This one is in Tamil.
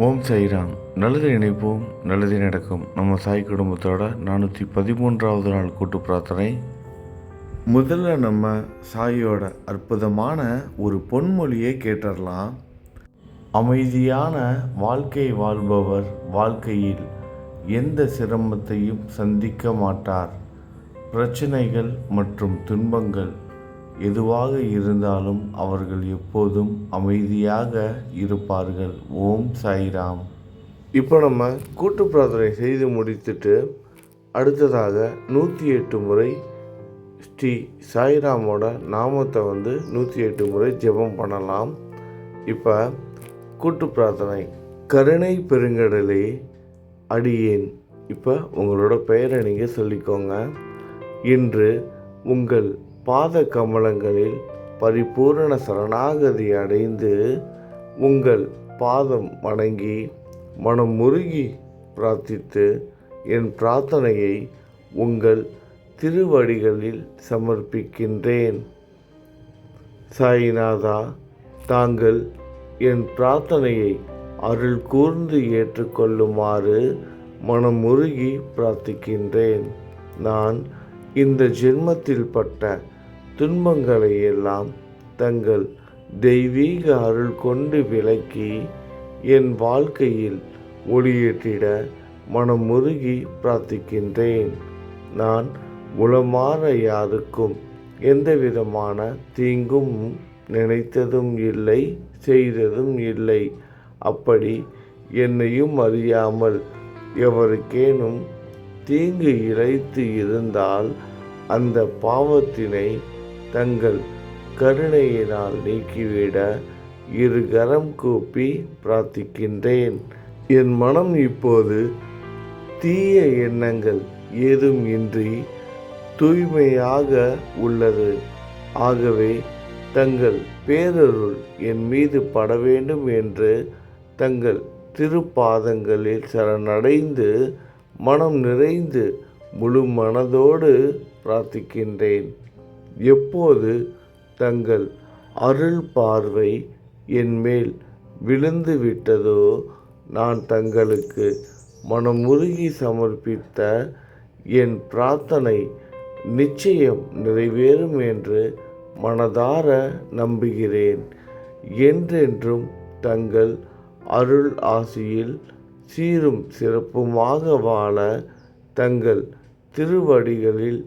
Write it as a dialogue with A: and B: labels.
A: ஓம் சாய்ராம். நல்லது நினைப்போம் நல்லது நடக்கும். நம்ம சாய் குடும்பத்தோட நானூற்றி பதிமூன்றாவது நாள் கூட்டு பிரார்த்தனை. முதல்ல நம்ம சாயோட அற்புதமான ஒரு பொன்மொழியை கேட்டுடலாம் அமைதியான வாழ்க்கை வாழ்பவர் வாழ்க்கையில் எந்த சிரமத்தையும் சந்திக்க மாட்டார். பிரச்சனைகள் மற்றும் துன்பங்கள் எதுவாக இருந்தாலும் அவர்கள் எப்போதும் அமைதியாக இருப்பார்கள். ஓம் சாய்ராம். இப்போ நம்ம கூட்டு பிரார்த்தனை செய்து முடித்துட்டு அடுத்ததாக நூற்றி எட்டு முறை ஸ்ரீ சாய்ராமோட நாமத்தை வந்து நூற்றி எட்டு முறை ஜெபம் பண்ணலாம். இப்போ கூட்டு பிரார்த்தனை. கருணை பெருங்கடலே அடியேன். இப்போ உங்களோட பெயரை நீங்கள் சொல்லிக்கோங்க. இன்று உங்கள் பாத கமலங்களில் பரிபூரண சரணாகதி அடைந்து உங்கள் பாதம் வணங்கி மனம் முருகி பிரார்த்தித்து என் பிரார்த்தனையை உங்கள் திருவடிகளில் சமர்ப்பிக்கின்றேன். சாயிநாதா தாங்கள் என் பிரார்த்தனையை அருள் கூர்ந்து ஏற்றுக்கொள்ளுமாறு மனமுருகி பிரார்த்திக்கின்றேன். நான் இந்த ஜென்மத்தில் பட்ட துன்பங்களை எல்லாம் தங்கள் தெய்வீக அருள் கொண்டு விலக்கி என் வாழ்க்கையில் ஒளியேற்றிட மனமுருகி பிரார்த்திக்கின்றேன். நான் உளமாற யாருக்கும் எந்த விதமான தீங்கும் நினைத்ததும் இல்லை செய்ததும் இல்லை. அப்படி என்னையும் அறியாமல் எவருக்கேனும் தீங்கு இழைத்து இருந்தால் அந்த பாவத்தினை தங்கள் கருணையினால் நீக்கிவிட இரு கரம் கூப்பி பிரார்த்திக்கின்றேன். என் மனம் இப்போது தீய எண்ணங்கள் ஏதும் இன்றி தூய்மையாக உள்ளது. ஆகவே தங்கள் பேரருள் என் மீது பட வேண்டும் என்று தங்கள் திருப்பாதங்களில் சரணடைந்து மனம் நிறைந்து முழு மனதோடு பிரார்த்திக்கின்றேன். எப்போது தங்கள் அருள் பார்வை என்மேல் விழுந்து விட்டதோ நான் தங்களுக்கு மனமுருகி சமர்ப்பித்த என் பிரார்த்தனை நிச்சயம் நிறைவேறும் என்று மனதார நம்புகிறேன். என்றென்றும் தங்கள் அருள் ஆசியில் சீரும் சிறப்புமாக வாழ தங்கள் திருவடிகளில்